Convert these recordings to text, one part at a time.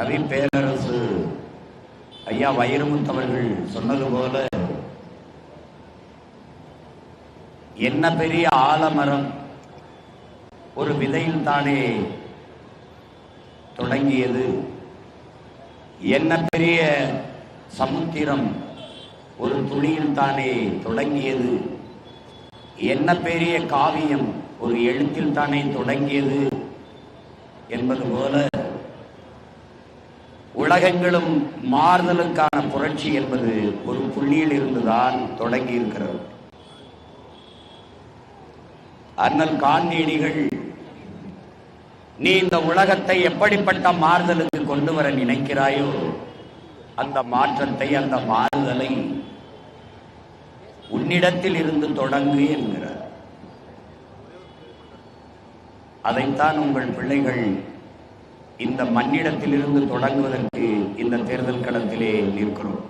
கவி பேரரசு ஐயா வைரமுத்து அவர்கள் சொன்னது போல என்ன பெரிய ஆலமரம் ஒரு விதையில் தானே தொடங்கியது? என்ன பெரிய சமுத்திரம் ஒரு துளியில் தானே தொடங்கியது? என்ன பெரிய காவியம் ஒரு எழுத்தில் தானே தொடங்கியது? என்பது போல உலகங்களும் மாறுதலுக்கான புரட்சி என்பது ஒரு புள்ளியில் இருந்துதான் தொடங்கி இருக்கிறது அண்ணல் காந்தியடிகள் நீ இந்த உலகத்தை எப்படிப்பட்ட மாறுதலுக்கு கொண்டு வர நினைக்கிறாயோ அந்த மாற்றத்தை அந்த மாறுதலை உன்னிடத்தில் இருந்து தொடங்கு என்கிறார். அதைத்தான் உங்கள் பிள்ளைகள் இந்த மண்ணிடத்திலிருந்து தொடங்குவதற்கு இந்த தேர்தல் களத்திலே நிற்கிறோம்.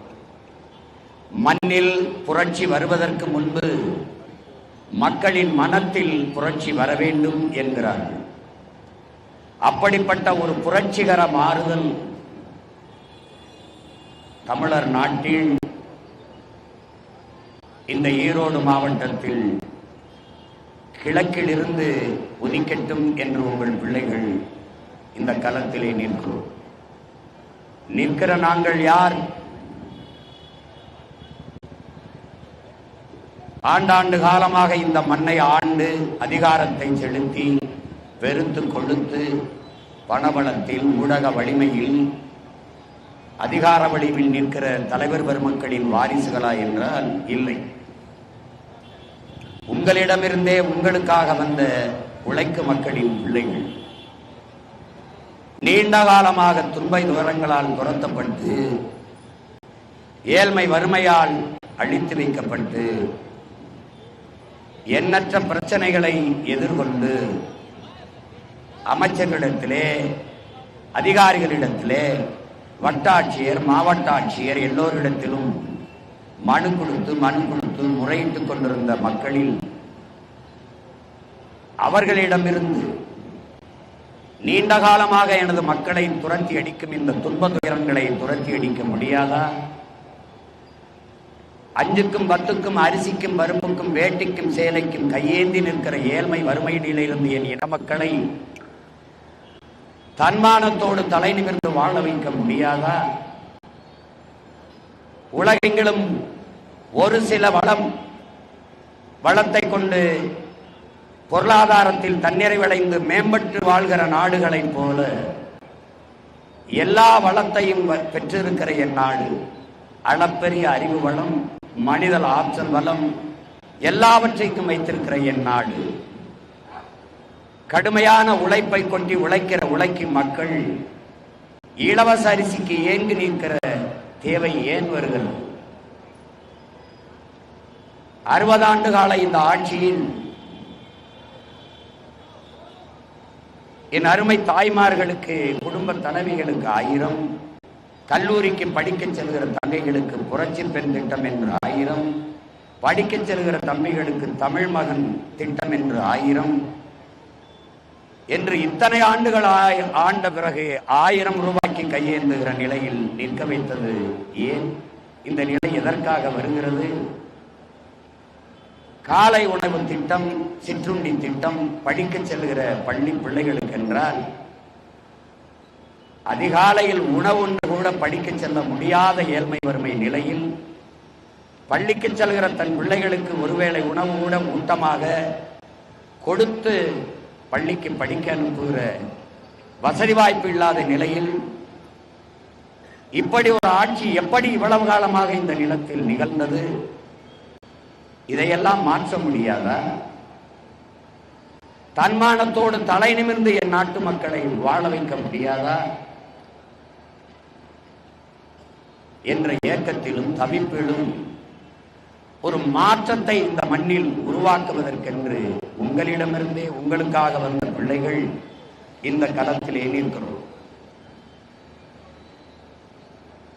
மண்ணில் புரட்சி வருவதற்கு முன்பு மக்களின் மனத்தில் புரட்சி வர வேண்டும் என்கிறார்கள் அப்படிப்பட்ட ஒரு புரட்சிகர மாறுதல் தமிழர் நாட்டில் இந்த ஈரோடு மாவட்டத்தில் கிழக்கிலிருந்து ஒதுக்கட்டும் என்று உங்கள் பிள்ளைகள் இந்த களத்திலே நிற்கிறோம். நிற்கிற நாங்கள் யார்? ஆண்டாண்டு காலமாக இந்த மண்ணை ஆண்டு அதிகாரத்தை செலுத்தி வெறுத்து கொழுத்து பணபலத்தில் ஊடக வலிமையில் அதிகார வலிவில் நிற்கிற தலைவர் பெருமக்களின் வாரிசுகளா என்றால் இல்லை. உங்களிடமிருந்தே உங்களுக்காக வந்த உழைக்கும் மக்களின் பிள்ளைகள். நீண்ட காலமாக துன்பை துவரங்களால் துரத்தப்பட்டு ஏழ்மை வறுமையால் அழித்து வைக்கப்பட்டு எண்ணற்ற பிரச்சனைகளை எதிர்கொண்டு அமைச்சர்களிடத்திலே அதிகாரிகளிடத்திலே வட்டாட்சியர் மாவட்ட ஆட்சியர் எல்லோரிடத்திலும் மனு கொடுத்து மனு கொடுத்து முறையிட்டுக் கொண்டிருந்த மக்களில் அவர்களிடமிருந்து நீண்ட காலமாக எனது மக்களை துரத்தி அடிக்கும் இந்த துன்ப துயரங்களை துரத்தி அடிக்க முடியாதா? அஞ்சுக்கும் பத்துக்கும் அரிசிக்கும் பருப்புக்கும் வேட்டிக்கும் சேலைக்கும் கையேந்தி நிற்கிற ஏழ்மை வறுமை நிலையிலிருந்து என் இன மக்களை தன்மானத்தோடு தலை நிமிர்ந்து வாழ வைக்க முடியாதா? உலகெங்கிலும் ஒரு சில வளம் வளத்தை கொண்டு பொருளாதாரத்தில் தன்னிறைவடைந்து மேம்பட்டு வாழ்கிற நாடுகளைப் போல எல்லா வளத்தையும் வ- பெற்றிருக்கிற என் நாடு. அளப்பெரிய அறிவு வளம் மனிதல் ஆற்றல் வளம் எல்லாவற்றைக்கும் வைத்திருக்கிற என் நாடு. கடுமையான உழைப்பை கொண்டு உழைக்கிற உழைக்கும் மக்கள் இலவச அரிசிக்கு ஏங்கி நிற்கிற தேவை ஏன் வருகிறது? அறுபது ஆண்டு கால இந்த ஆட்சியில் என் அருமை தாய்மார்களுக்கு குடும்ப தலைவிகளுக்கு ஆயிரம் கல்லூரிக்கு படிக்கச் செல்கிற தங்கைகளுக்கு புரட்சி பெண் திட்டம் என்று ஆயிரம் படிக்கச் செல்கிற தம்பிகளுக்கு தமிழ் மகன் திட்டம் என்று ஆயிரம் என்று இத்தனை ஆண்டுகள் ஆய- ஆண்ட பிறகு ஆயிரம் ரூபாய்க்கு கையேந்துகிற நிலையில் நிற்க வைத்தது ஏன்? இந்த நிலை எதற்காக வருகிறது? காலை உணவு திட்டம் சிற்றுண்டி திட்டம் படிக்கச் செல்கிற பள்ளி பிள்ளைகளுக்கு என்றால் அதிகாலையில் உணவு ஒன்று கூட படிக்கச் செல்ல முடியாத ஏழ்மை வறுமை நிலையில் பள்ளிக்கு செல்கிற தன் பிள்ளைகளுக்கு ஒருவேளை உணவு கூட ஊட்டமாக கொடுத்து பள்ளிக்கு படிக்க அனுப்புகிற வசதி வாய்ப்பு இல்லாத நிலையில் இப்படி ஒரு ஆட்சி எப்படி இவ்வளவு காலமாக இந்த நிலத்தில் நிகழ்ந்தது? இதையெல்லாம் மாற்ற முடியாதா? தன்மானத்தோடு தலை நிமிர்ந்து என் நாட்டு மக்களை வாழ வைக்க முடியாதா? என்ற ஏக்கத்திலும் தவிப்பிலும் ஒரு மாற்றத்தை இந்த மண்ணில் உருவாக்குவதற்கென்று உங்களிடமிருந்தே உங்களுக்காக வந்த பிள்ளைகள் இந்த களத்திலே நிற்கிறோம்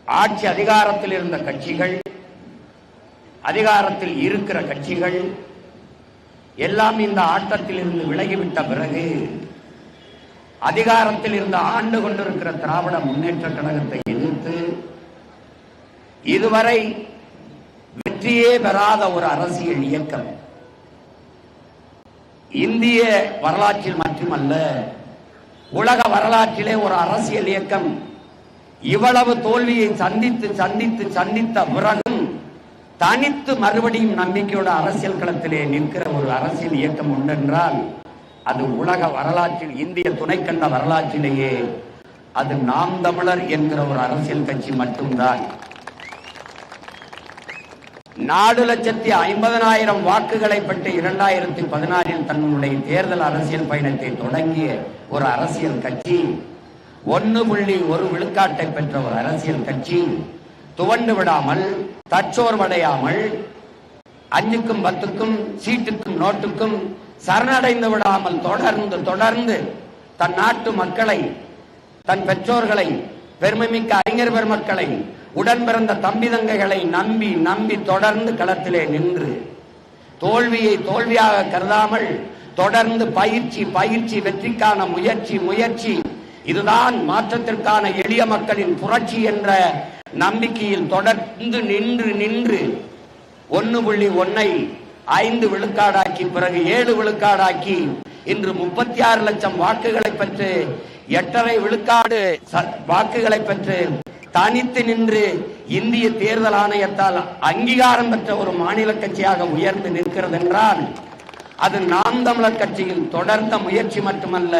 ஆட்சி அதிகாரத்தில் இருந்த கட்சிகள் அதிகாரத்தில் இருக்கிற கட்சிகள் எல்லாம் இந்த ஆட்டத்தில் இருந்து விலகிவிட்ட பிறகு அதிகாரத்தில் இருந்த ஆண்டு கொண்டிருக்கிற திராவிட முன்னேற்ற கழகத்தை எதிர்த்து இதுவரை வெற்றியே பெறாத ஒரு அரசியல் இயக்கம். இந்திய வரலாற்றில் மட்டுமல்ல உலக வரலாற்றிலே ஒரு அரசியல் இயக்கம். இவ்வளவு தோல்வியை சந்தித்து சந்தித்து சந்தித்த பிறகு தனித்து மறுபடியும் நம்பிக்கையோட அரசியல் களத்திலே நிற்கிற ஒரு அரசியல் இயக்கம் உண்டு என்றால் அது உலக வரலாற்றில் இந்திய துணைக்கண்ட வரலாற்றிலேயே அது நாம் தமிழர் என்கிற ஒரு அரசியல் கட்சி மட்டும்தான். நாலு லட்சத்தி ஐம்பதனாயிரம் வாக்குகளை பெற்று இரண்டாயிரத்தி பதினாறில் தன்னுடைய தேர்தல் அரசியல் பயணத்தை தொடங்கிய ஒரு அரசியல் கட்சி ஒன்று புள்ளி ஒரு விழுக்காட்டை பெற்ற ஒரு அரசியல் கட்சி துவண்டு விடாமல் தற்சோர்வடையாமல் அஞ்சுக்கும் பத்துக்கும் சீட்டுக்கும் நோட்டுக்கும் சரணடைந்து விடாமல் தொடர்ந்து தொடர்ந்து தன் நாட்டு மக்களை தன் பெற்றோர்களை பெருமைமிக்க அறிஞர் பெருமக்களை உடன் பிறந்த தம்பி தங்கைகளை நம்பி நம்பி தொடர்ந்து களத்திலே நின்று தோல்வியை தோல்வியாக கருதாமல் தொடர்ந்து பயிற்சி பயிற்சி வெற்றிக்கான முயற்சி முயற்சி. இதுதான் மாற்றத்திற்கான எளிய மக்களின் புரட்சி என்ற நம்பிக்கையில் தொடர்ந்து நின்று நின்று ஒன்னு புள்ளி ஒன்னை ஐந்து விழுக்காடாக்கி பிறகு ஏழு விழுக்காடாக்கி இன்று முப்பத்தி ஆறு லட்சம் வாக்குகளை பெற்று எட்டரை விழுக்காடு ச- வாக்குகளை பெற்று தனித்து நின்று இந்திய தேர்தல் ஆணையத்தால் அங்கீகாரம் பெற்ற ஒரு மாநில கட்சியாக உயர்ந்து நிற்கிறது என்றால் அது நாம் தமிழர் கட்சியின் தொடர்ந்த முயற்சி மட்டுமல்ல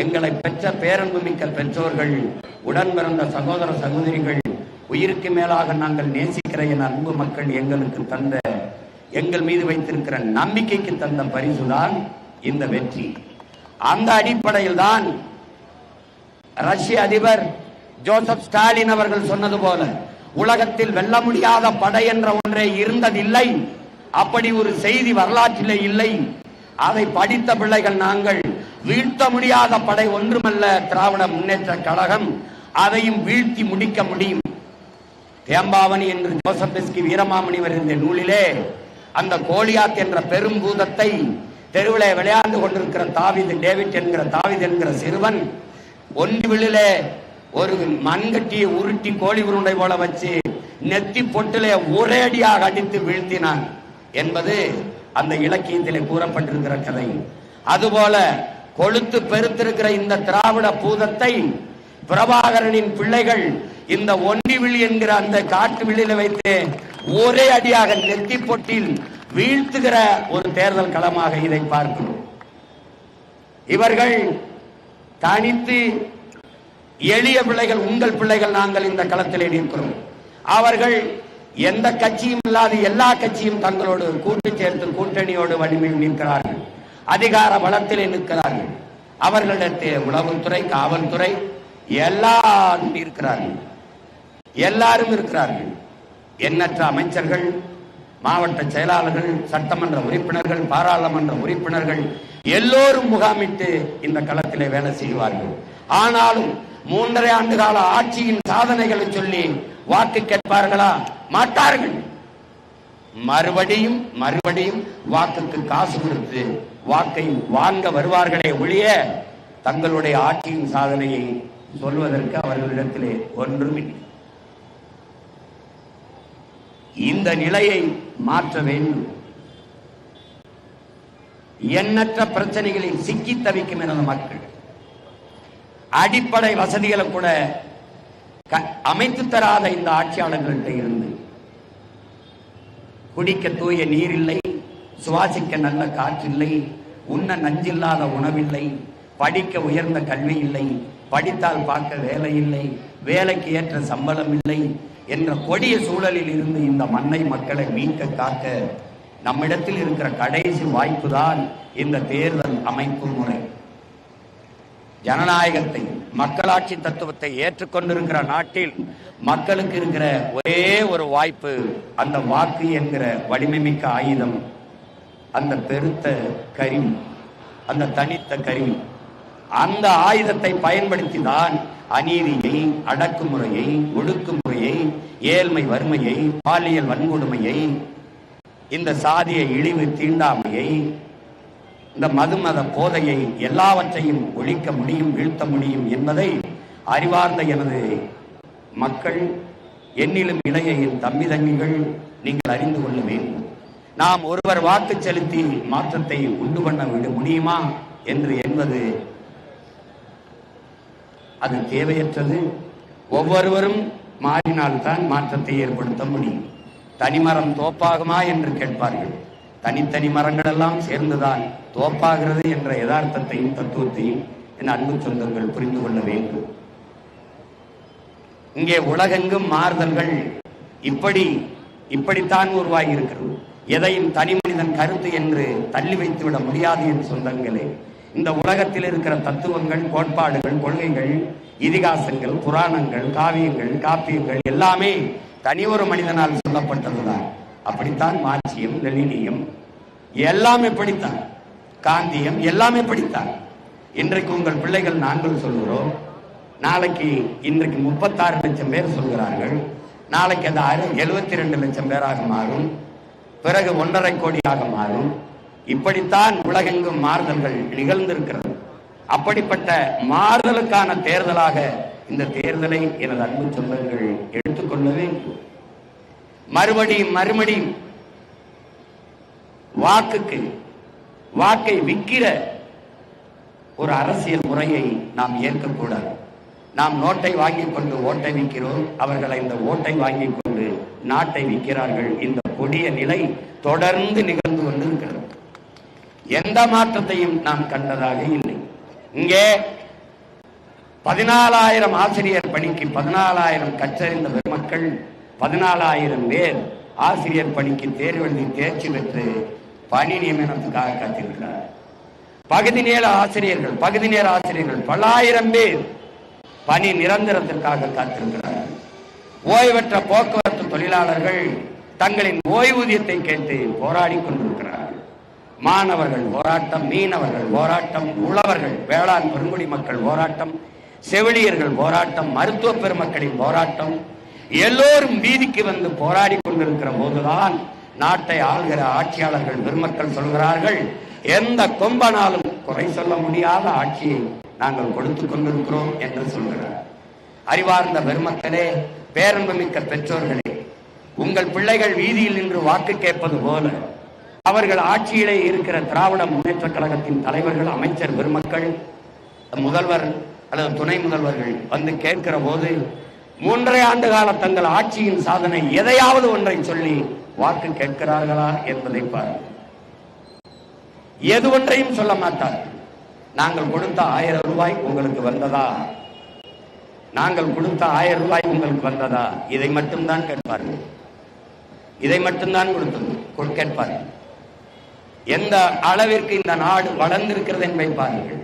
எங்களை பெற்ற பேரன்பு மிக்க பெற்றோர்கள் உடன் பிறந்த சகோதர சகோதரிகள் உயிருக்கு மேலாக நாங்கள் நேசிக்கிற என் அன்பு மக்கள் எங்களுக்கு தந்த எங்கள் மீது வைத்திருக்கிற நம்பிக்கைக்கு தந்த பரிசுதான் இந்த வெற்றி. அந்த அடிப்படையில் தான் ரஷ்ய அதிபர் ஜோசப் ஸ்டாலின் அவர்கள் சொன்னது போல உலகத்தில் வெல்ல முடியாத படை என்ற ஒன்றே இருந்ததில்லை. அப்படி ஒரு செய்தி வரலாற்றிலே இல்லை. அதை படித்த பிள்ளைகள் நாங்கள் வீழ்த்த முடியாத படை ஒன்றுமல்ல திராவிட முன்னேற்ற கழகம். அதையும் வீழ்த்தி முடிக்க முடியும். தேம்பாவணி என்று ஜோசப் வீரமாமணி வருகின்ற நூலிலே அந்த கோலியாத் என்ற பெரும் பூதத்தை தெருவிலே விளையாண்டு கொண்டிருக்கிற தாவிது டேவிட் என்கிற தாவித் என்கிற சிறுவன் ஒன்றிவிழிலே ஒரு மண்கட்டியை உருட்டி கோழி உருண்டை போல வச்சு நெத்தி பொட்டிலே ஒரேடியாக அடித்து வீழ்த்தினான் என்பது அந்த இலக்கியத்திலே கூறப்பட்டிருக்கிற கதை. அதுபோல கொழுத்து பெருத்திருக்கிற இந்த திராவிட பூதத்தை பிரபாகரனின் பிள்ளைகள் இந்த ஒண்டிவிழி என்கிற அந்த காட்டு விழில வைத்து ஒரே அடியாக நெத்தி பொட்டில் வீழ்த்துகிற ஒரு தேர்தல் களமாக இதை பார்க்கிறோம். இவர்கள் தனித்து எளிய பிள்ளைகள் உங்கள் பிள்ளைகள் நாங்கள் இந்த களத்திலே நிற்கிறோம். அவர்கள் எந்த கட்சியும் இல்லாத எல்லா கட்சியும் தங்களோடு கூட்டு சேர்த்து கூட்டணியோடு வலிமையில் நிற்கிறார்கள். அதிகார பலத்திலே நிற்கிறார்கள். அவர்களிடத்தில் உளவுத்துறை காவல்துறை எல்லாரும் இருக்கிறார்கள். எல்லாரும் இருக்கிறார்கள். எண்ணற்ற அமைச்சர்கள் மாவட்ட செயலாளர்கள் சட்டமன்ற உறுப்பினர்கள் பாராளுமன்ற உறுப்பினர்கள் எல்லோரும் முகாமிட்டு இந்த களத்திலே வேலை செய்வார்கள். ஆனாலும் மூன்றரை ஆண்டு கால ஆட்சியின் சாதனைகளை சொல்லி வாக்கு கேட்பார்களா? மாட்டார்கள். மறுபடியும் மறுபடியும் வாக்குக்கு காசு கொடுத்து வாக்கை வாங்க வருவார்களே ஒழிய தங்களுடைய ஆட்சியின் சாதனையை சொல்வதற்கு அவர்களிடத்திலே ஒன்றுமில்லை. இந்த நிலையை மாற்ற வேண்டும். எண்ணற்ற பிரச்சனைகளில் சிக்கி தவிக்கும் எனது மக்கள். அடிப்படை வசதிகளை கூட அமைத்து தராத இந்த ஆட்சியாளர்கள்ட்ட இருந்து குடிக்க தூய நீர் இல்லை சுவாசிக்க நல்ல காற்றில்லை உண்ண நஞ்சில்லாத உணவில்லை படிக்க உயர்ந்த கல்வி இல்லை படித்தால் பார்க்க வேலை இல்லை வேலைக்கு ஏற்ற சம்பளம் இல்லை என்ற கொடிய சூழலில் இருந்து இந்த மண்ணை மக்களை மீட்க காக்க நம்மிடத்தில் இருக்கிற கடைசி வாய்ப்பு தான் இந்த தேர்தல் அமைப்பு முறை. ஜனநாயகத்தை மக்களாட்சி தத்துவத்தை ஏற்றுக்கொண்டிருக்கிற நாட்டில் மக்களுக்கு இருக்கிற ஒரே ஒரு வாய்ப்பு அந்த வாக்கு என்கிற வலிமைமிக்க ஆயுதம். அந்த பெருத்த கருவி அந்த தனித்த கருவி அந்த ஆயுதத்தை பயன்படுத்தி தான் அநீதியை அடக்குமுறையை ஒடுக்குமுறையை ஏழ்மை வறுமையை பாலியல் வன்கொடுமையை இந்த சாதிய இழிவு தீண்டாமையை இந்த மதுமத போதையை எல்லாவற்றையும் ஒழிக்க முடியும் வீழ்த்த முடியும் என்பதை அறிவார்ந்த எனது மக்கள் என்னிலும் இளைய என் தம்பி தங்கிகள் நீங்கள் அறிந்து கொள்ள வேண்டும். நாம் ஒருவர் வாக்கு செலுத்தி மாற்றத்தை உண்டு பண்ண விட முடியுமா என்று என்பது அது தேவையற்றது. ஒவ்வொருவரும் மாறினால்தான் மாற்றத்தை ஏற்படுத்த முடியும். தனிமரம் தோப்பாகுமா என்று கேட்பார்கள். தனித்தனி மரங்கள் எல்லாம் சேர்ந்துதான் தோப்பாகிறது என்ற யதார்த்தத்தையும் தத்துவத்தையும் என் அன்பு சொந்தங்கள் புரிந்து கொள்ள வேண்டும். இங்கே உலகெங்கும் மாறுதல்கள் இப்படி இப்படித்தான் உருவாகி இருக்கிறது எதையும் தனி மனிதன் கருத்து என்று தள்ளி வைத்து விட முடியாது என் சொந்தங்களே. இந்த உலகத்தில் இருக்கிற தத்துவங்கள் கோட்பாடுகள் கொள்கைகள் இதிகாசங்கள் புராணங்கள் காவியங்கள் காப்பியங்கள் எல்லாமே தனி ஒரு மனிதனால் சொல்லப்பட்டதுதான். அப்படித்தான் மார்க்சியம் லெனினியம் எல்லாமே படித்தான் காந்தியம் எல்லாமே படித்தான் இன்றைக்கு உங்கள் பிள்ளைகள் நாங்கள் சொல்கிறோம். நாளைக்கு இன்றைக்கு முப்பத்தாறு லட்சம் பேர் சொல்கிறார்கள். நாளைக்கு அது எழுபத்தி ரெண்டு லட்சம் பேராக மாறும். பிறகு ஒன்றரை கோடியாக மாறும். இப்படித்தான் உலகெங்கும் மாறுதல்கள் நிகழ்ந்திருக்கிறது. அப்படிப்பட்ட மாறுதலுக்கான தேர்தலாக இந்த தேர்தலை எனது அன்பு சொந்தங்கள் எடுத்துக்கொள்ள வேண்டும் மறுபடியும் மறுபடியும் வாக்குக்கு வாக்கை விற்கிற ஒரு அரசியல் முறையை நாம் ஏற்கக்கூடாது. நாம் நோட்டை வாங்கிக் கொண்டு ஓட்டை விற்கிறோம். அவர்கள் இந்த ஓட்டை வாங்கிக் கொண்டு நாட்டை விற்கிறார்கள். இந்த கொடிய நிலை தொடர்ந்து நிகழ்ந்து கொண்டிருக்கிறது. எந்த மாற்றத்தையும் நாம் கண்டதாக இல்லை. இங்கே பதினாலாயிரம் ஆசிரியர் பணிக்கு பதினாலாயிரம் கச்சறிந்த பெருமக்கள் பதினாலாயிரம் பேர் ஆசிரியர் பணிக்கு தேர்வெழுதி தேர்ச்சி பெற்று பணி நியமனத்துக்காக காத்திருக்கிறார் பகுதி நேர ஆசிரியர்கள் பகுதி நேர ஆசிரியர்கள் பல்லாயிரம் பேர் பணி நிரந்தரத்திற்காக காத்திருக்கிறார்கள். ஓய்வற்ற போக்குவரத்து தொழிலாளர்கள் தங்களின் ஓய்வூதியத்தை கேட்டு போராடி கொண்டிருக்கிறார். மாணவர்கள் போராட்டம் மீனவர்கள் போராட்டம் உழவர்கள் வேளாண் பெருங்குடி மக்கள் போராட்டம் செவிலியர்கள் போராட்டம் மருத்துவ பெருமக்களின் போராட்டம் எல்லோரும் வீதிக்கு வந்து போராடி கொண்டிருக்கிற போதுதான் நாட்டை ஆள்கிற ஆட்சியாளர்கள் பெருமக்கள் சொல்கிறார்கள் எந்த கொம்பனாலும் குறை சொல்ல முடியாத ஆட்சியை நாங்கள் கொடுத்து கொண்டிருக்கிறோம் என்று சொல்கிறார். அறிவார்ந்த பெருமக்களே பேரன்புமிக்க பெற்றோர்களே உங்கள் பிள்ளைகள் வீதியில் நின்று வாக்கு கேட்பது போல. அவர்கள் ஆட்சியிலே இருக்கிற திராவிட முன்னேற்ற கழகத்தின் தலைவர்கள் அமைச்சர் பெருமக்கள் முதல்வர் அல்லது துணை முதல்வர்கள் வந்து கேட்கிற போது மூன்றரை ஆண்டு கால தங்கள் ஆட்சியின் சாதனை எதையாவது ஒன்றை சொல்லி வாக்கு கேட்கிறார்களா என்பதை பார் எது ஒன்றையும் சொல்ல மாட்டார். நாங்கள் கொடுத்த ஆயிரம் ரூபாய் உங்களுக்கு வந்ததா? நாங்கள் கொடுத்த ஆயிரம் ரூபாய் உங்களுக்கு வந்ததா? இதை மட்டும்தான் கேட்பார்கள். இதை மட்டும்தான் கொடுத்தது. கேட்பார்கள் எந்த அளவிற்கு இந்த நாடு வளர்ந்திருக்கிறது என்பதை பாருங்கள்.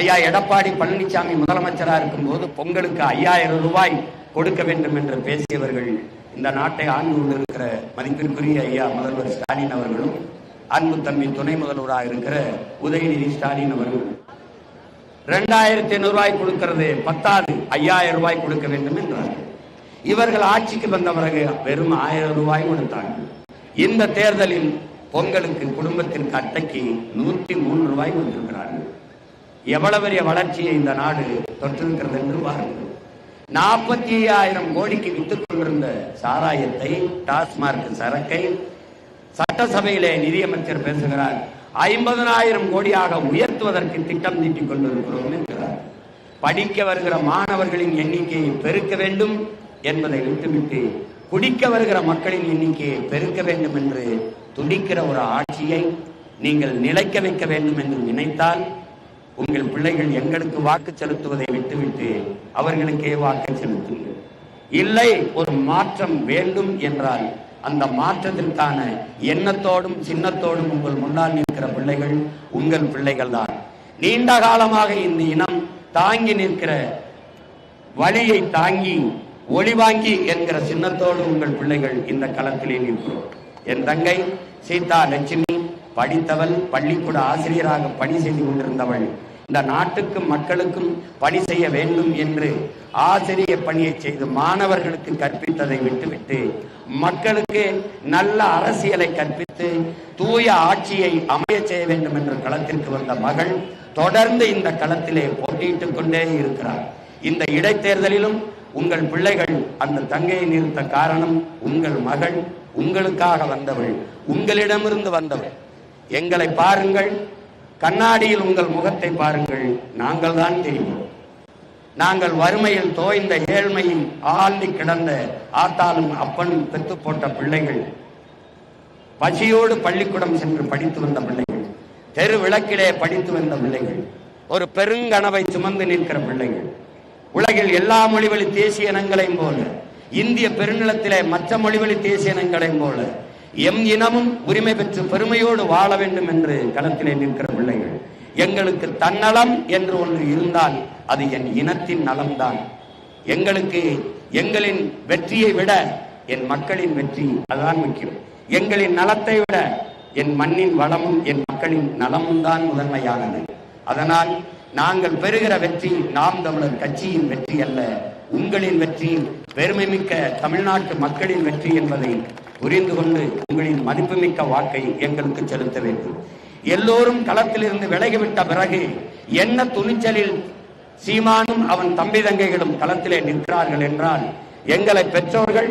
ஐயா எடப்பாடி பழனிசாமி முதலமைச்சராக இருக்கும்போது பொங்கலுக்கு ஐயாயிரம் ரூபாய் கொடுக்க வேண்டும் என்று பேசியவர்கள் இந்த நாட்டை ஆண்டு கொண்டிருக்கிற மதிப்பிற்குரிய ஐயா முதல்வர் ஸ்டாலின் அவர்களும் அன்பு தம்பி துணை முதல்வராக இருக்கிற உதயநிதி ஸ்டாலின் அவர்களும் ரெண்டாயிரத்தி ஐநூறு ரூபாய் கொடுக்கிறது பத்தாது ஐயாயிரம் ரூபாய் கொடுக்க வேண்டும் என்றார்கள். இவர்கள் ஆட்சிக்கு வந்த பிறகு வெறும் ஆயிரம் ரூபாய் கொடுத்தாங்க. இந்த தேர்தலில் பொங்கலுக்கு குடும்பத்திற்கு அட்டைக்கு நூற்றி மூணு ரூபாய் கொடுத்திருக்கிறார்கள். எவ்வளவு பெரிய வளர்ச்சியை இந்த நாடு தொற்றிருக்கிறது என்று பாருங்கள். நாற்பத்தி ஐயாயிரம் கோடிக்கு வித்துக் கொண்டிருந்த சாராயத்தை டாஸ்மார்க் சரக்கை சட்டசபையிலே நிதியமைச்சர் பேசுகிறார். ஐம்பதனாயிரம் கோடியாக உயர்த்துவதற்கு திட்டம் தீட்டிக் கொண்டிருக்கிறோம் என்கிறார். படிக்க வருகிற மாணவர்களின் எண்ணிக்கையை பெருக்க வேண்டும். என்பதை விட்டுவிட்டு குடிக்க வருகிற மக்களின் எண்ணிக்கையை பெருக்க வேண்டும் என்று துடிக்கிற ஒரு ஆட்சியை நீங்கள் நிலைக்க வைக்க வேண்டும் என்று நினைத்தால் உங்கள் பிள்ளைகள் எங்களுக்கு வாக்கு செலுத்துவதை விட்டுவிட்டு அவர்களுக்கே வாக்கு செலுத்துங்கள். இல்லை ஒரு மாற்றம் வேண்டும் என்றால் அந்த மாற்றத்திற்கான எண்ணத்தோடும் சின்னத்தோடும் உங்கள் முன்னால் நிற்கிற பிள்ளைகள் உங்கள் பிள்ளைகள் தான். நீண்ட காலமாக இந்த இனம் தாங்கி நிற்கிற வழியை தாங்கி ஒளி வாங்கி என்கிற சின்னத்தோடு உங்கள் பிள்ளைகள் இந்த களத்திலே நிற்கிறோம். என் தங்கை சீதா லட்சுமி படித்தவள் பள்ளிக்கூட ஆசிரியராக பணி செய்து கொண்டிருந்தவள் இந்த நாட்டுக்கும் மக்களுக்கும் பணி செய்ய வேண்டும் என்று ஆசிரிய பணியை செய்து மாணவர்களுக்கு கற்பித்ததை விட்டுவிட்டு மக்களுக்கு நல்ல அரசியலை கற்பித்து தூய ஆட்சியை அமைய செய்ய வேண்டும் என்ற களத்திற்கு வந்த மகள் தொடர்ந்து இந்த களத்திலே போட்டியிட்டுக் கொண்டே இருக்கிறார். இந்த இடைத்தேர்தலிலும் உங்கள் பிள்ளைகள் அந்த தங்கையை நிறுத்த காரணம் உங்கள் மகள் உங்களுக்காக வந்தவள் உங்களிடமிருந்து வந்தவள். எங்களை பாருங்கள் கண்ணாடியில் உங்கள் முகத்தை பாருங்கள் நாங்கள் தான் தெரியும் நாங்கள் வறுமையில் தோய்ந்த ஏழ்மையில் ஆழ்ந்து கிடந்த ஆத்தாலும் அப்பனும் பெத்து போட்ட பிள்ளைகள். பசியோடு பள்ளிக்கூடம் சென்று படித்து வந்த பிள்ளைகள். தெரு விளக்கிலே படித்து வந்த பிள்ளைகள். ஒரு பெருங்கனவை சுமந்து நிற்கிற பிள்ளைகள். உலகில் எல்லா மொழிவழி தேசிய இனங்களையும் போல இந்திய பெருநிலத்திலே மற்ற மொழிவழி தேசிய இனங்களையும் போல எம் இனமும் உரிமை பெற்று பெருமையோடு வாழ வேண்டும் என்று களத்திலே நிற்கிற பிள்ளைகள் எங்களுக்கு தன்னலம் என்று ஒன்று இருந்தால் அது என் இனத்தின் நலம்தான். எங்களுக்கு எங்களின் வெற்றியை விட என் மக்களின் வெற்றி அதுதான் முக்கியம். எங்களின் நலத்தை விட என் மண்ணின் வளமும் என் மக்களின் நலமும் தான் முதன்மையானது. அதனால் நாங்கள் பெறுகிற வெற்றி நாம் தமிழர் கட்சியின் வெற்றி அல்ல. உங்களின் வெற்றி பெருமை மிக்க தமிழ்நாட்டு மக்களின் வெற்றி என்பதை புரிந்து கொண்டு உங்களின் மதிப்புமிக்க வாக்கை எங்களுக்கு செலுத்த வேண்டும். எல்லோரும் களத்திலிருந்து விலகிவிட்ட பிறகு என்ன துணிச்சலில் சீமானும் அவன் தம்பி தங்கைகளும் களத்திலே நிற்கிறார்கள் என்றால் எங்களை பெற்றோர்கள்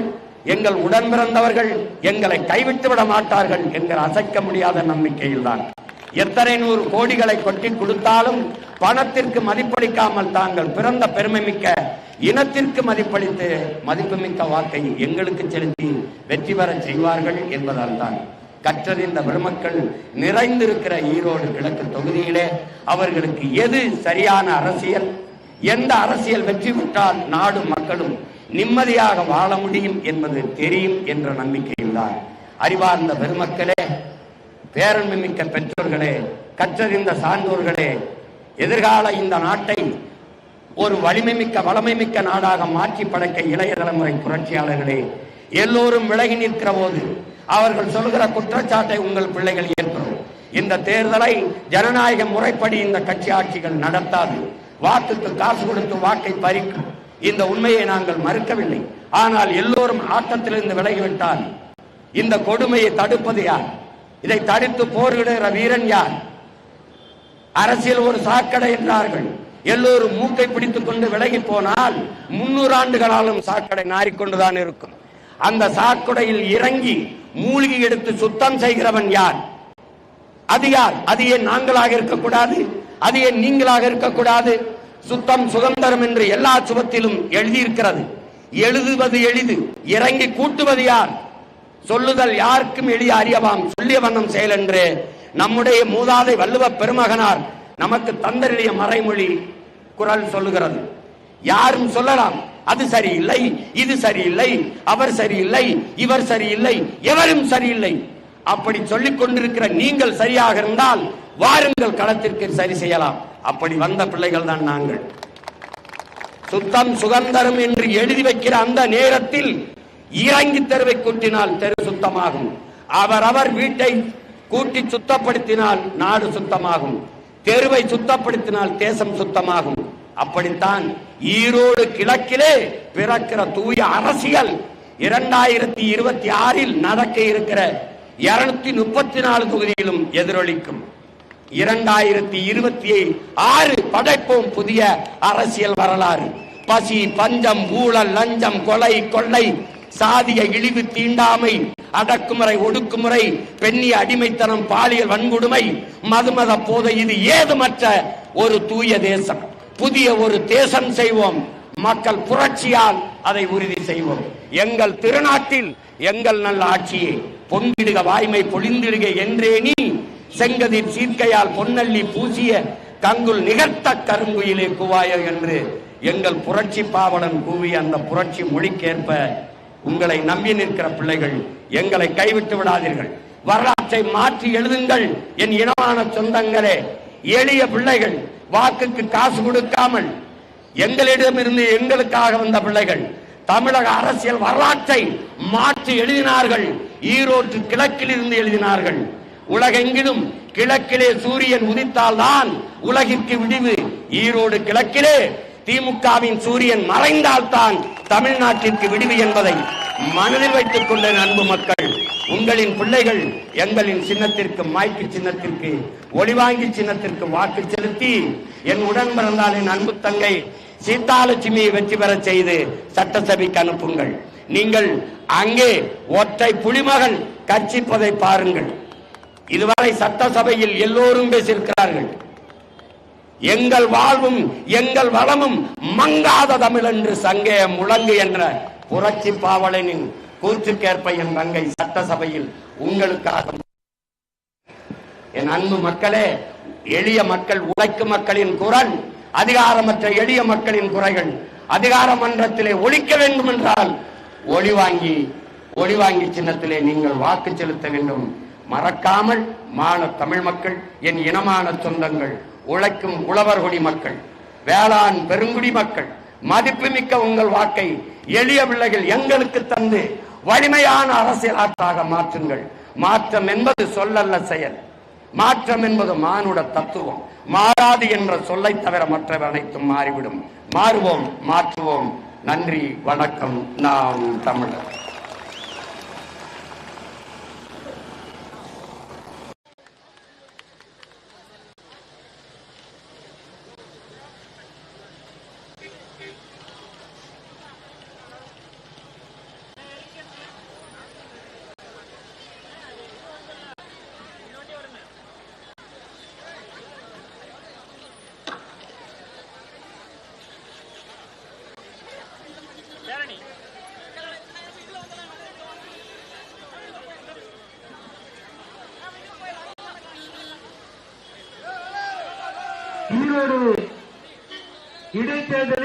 எங்கள் உடன் பிறந்தவர்கள் எங்களை கைவிட்டு விட மாட்டார்கள் என்கிற அசைக்க முடியாத நம்பிக்கையில்தான். எத்தனை நூறு கோடிகளை கொட்டி கொடுத்தாலும் பணத்திற்கு மதிப்பளிக்காமல் தாங்கள் பிறந்த பெருமை மிக்க இனத்திற்கு மதிப்பளித்து மதிப்புமிக்க வாக்கை எங்களுக்கு செலுத்தி வெற்றி பெறச் செய்வார்கள் என்பதால் தான் கற்றறிந்த பெருமக்கள் நிறைந்திருக்கிற ஈரோடு கிழக்கு தொகுதியிலே அவர்களுக்கு எது சரியான அரசியல்? எந்த அரசியல் வெற்றி பெற்றால் நாடும் மக்களும் நிம்மதியாக வாழ முடியும் என்பது தெரியும் என்ற நம்பிக்கையில்தான் அறிவார்ந்த பெருமக்களே பேரன்பு மிக்க பெற்றோர்களே கற்றறிந்த சான்றோர்களே எதிர்கால இந்த நாட்டை ஒரு வலிமை மிக்க வளமை மிக்க நாடாக மாற்றி படைக்க இளைய தலைமுறை புரட்சியாளர்களே எல்லோரும் விலகி நிற்கிற போது அவர்கள் சொல்கிற குற்றச்சாட்டை உங்கள் பிள்ளைகள் ஏற்கிறோம் இந்த தேர்தலை ஜனநாயக முறைப்படி இந்த கட்சி ஆட்சிகள் நடத்தாது. வாக்குக்கு காசு கொடுத்து வாக்கை பறிக்கும். இந்த உண்மையை நாங்கள் மறுக்கவில்லை. ஆனால் எல்லோரும் ஆட்டத்திலிருந்து விலகிவிட்டால் இந்த கொடுமையை தடுப்பது யார்? இதை தடுத்து போரிடுகிற வீரன் யார்? அரசியல் ஒரு சாக்கடை என்றார்கள். எல்லோரும் மூக்கை பிடித்துக் கொண்டு விலகி போனால் முன்னூறு ஆண்டுகளாலும் சாக்கடை நாறிக்கொண்டுதான் இருக்கும். அந்த சாக்கடையில் இறங்கி மூழ்கி எடுத்து சுத்தம் செய்கிறவன் யார்? அது யார்? அது ஏன் நாங்களாக இருக்கக்கூடாது? அது ஏன் நீங்களாக இருக்கக்கூடாது? சுத்தம் சுதந்திரம் என்று எல்லா சுபத்திலும் எழுதியிருக்கிறது. எழுதுவது எளிது இறங்கி கூட்டுவது யார்? சொல்லுதல் யாருக்கும் எளிய அறியவாம். சொல்லிய வண்ணம் செயல் என்று நம்முடைய மூதாதை வள்ளுவ பெருமகனார் நமக்கு தந்தருடைய மறைமொழி குரல் சொல்லுகிறது. யாரும் சொல்லலாம் அது சரியில்லை இது சரியில்லை அவர் சரியில்லை இவர் சரியில்லை எவரும் சரியில்லை. அப்படி சொல்லிக் கொண்டிருக்கிற நீங்கள் சரியாக இருந்தால் வாருங்கள் களத்திற்கு சரி செய்யலாம். அப்படி வந்த பிள்ளைகள் தான் நாங்கள். சுத்தம் சுதந்திரம் என்று எழுதி வைக்கிற அந்த நேரத்தில் இறங்கி தெருவை கூட்டினால் தெரு சுத்தமாகும். அவரவர் வீட்டை கூட்டி சுத்தப்படுத்தினால் நாடு சுத்தமாகும். தெருவை சுத்தப்படுத்தினால் தேசம் சுத்தமாகும். அப்படித்தான் ஈரோடு கிழக்கிலே பிறக்கிற தூய அரசியல் இரண்டாயிரத்தி இருபத்தி ஆறில் நடக்க இருக்கிற இருநூத்தி முப்பத்தி நாலு தொகுதியிலும் எதிரொலிக்கும். இரண்டாயிரத்தி இருபத்தி ஆறு படைப்போம் புதிய அரசியல் வரலாறு. பசி பஞ்சம் ஊழல் லஞ்சம் கொலை கொள்ளை சாதிய இழிவு தீண்டாமை அடக்குமுறை ஒடுக்குமுறை பெண்ணிய அடிமைத்தனம் பாலியல் வன்கொடுமை மதுமத போதை இது ஏதுமற்ற ஒரு தூய தேசம். புதிய ஒரு தேசம் செய்வோம். மக்கள் புரட்சியால் அதை உறுதி செய்வோம். எங்கள் திருநாட்டில் எங்கள் நல்ல ஆட்சியை பொங்கிடுக வாய்மை பொழிந்திடுக என்றே நீ செங்கதிர் சீர்க்கையால் பொன்னள்ளி பூசிய கங்குள் நிகழ்த்த கருங்குயிலே குவாயோ என்று எங்கள் புரட்சி பாவலன் கூவி அந்த புரட்சி மொழிக்கேற்ப உங்களை நம்பி நிற்கிற பிள்ளைகள் எங்களை கைவிட்டு விடாதீர்கள். வரலாற்றை மாற்றி எழுதுங்கள் என் இனமான சொந்தங்களே. எளிய பிள்ளைகள் வாக்குக்கு காசு கொடுக்காமல் எங்களிடமிருந்து எங்களுக்காக வந்த பிள்ளைகள் தமிழக அரசியல் வரலாற்றை மாற்றி எழுதினார்கள். ஈரோட்டு கிழக்கில் இருந்து எழுதினார்கள். உலகெங்கிலும் கிழக்கிலே சூரியன் உதித்தால்தான் உலகிற்கு விடிவு. ஈரோடு கிழக்கிலே திமுகவின் சூரியன் மறைந்தால்தான் தமிழ்நாட்டிற்கு விடுவி என்பதை மனதில் வைத்துக் கொண்ட அன்பு மக்கள். உங்களின் பிள்ளைகள் எங்களின் சின்னத்திற்கு மாய்க்கு சின்னத்திற்கு ஒளிவாங்கி சின்னத்திற்கு வாக்கு செலுத்தி என் உடன் பிறந்தால் என் அன்பு தங்கை சீதாலட்சுமியை வெற்றி பெறச் செய்து சட்டசபைக்கு அனுப்புங்கள். நீங்கள் அங்கே ஒற்றை புலிமகள் கட்சிப்பதை பாருங்கள். இதுவரை சட்டசபையில் எல்லோரும் பேசியிருக்கிறார்கள். எங்கள் வாழ்வும் எங்கள் வளமும் மங்காத தமிழ் என்று சங்கே முழங்கு என்ற புரட்சி பாவலனின் கூற்றுக்கேற்ப என் தங்கை சட்டசபையில் உங்களுக்காக. என் அன்பு மக்களே எளிய மக்கள் உழைக்கும் மக்களின் குரல் அதிகாரமற்ற எளிய மக்களின் குறைகள் அதிகார மன்றத்திலே ஒழிக்க வேண்டும் என்றால் ஒளி வாங்கி ஒளி வாங்கி சின்னத்திலே நீங்கள் வாக்கு செலுத்த வேண்டும். மறக்காமல் மான தமிழ் மக்கள் என் இனமான சொந்தங்கள் உழைக்கும் உழவர்குடி மக்கள் வேளாண் பெருங்குடி மக்கள் மதிப்புமிக்க உங்கள் வாக்கை எளிய பிள்ளைகள் எங்களுக்கு தந்து வலிமையான அரசியலாற்றாக மாற்றுங்கள். மாற்றம் என்பது சொல்லல்ல செயல். மாற்றம் என்பது மானுட தத்துவம். மாறாது என்ற சொல்லை தவிர மற்றவை அனைத்தும் மாறிவிடும். மாறுவோம் மாற்றுவோம். நன்றி வணக்கம். நாம் தமிழர். பல்வேறு இடைத்தேர்தலில்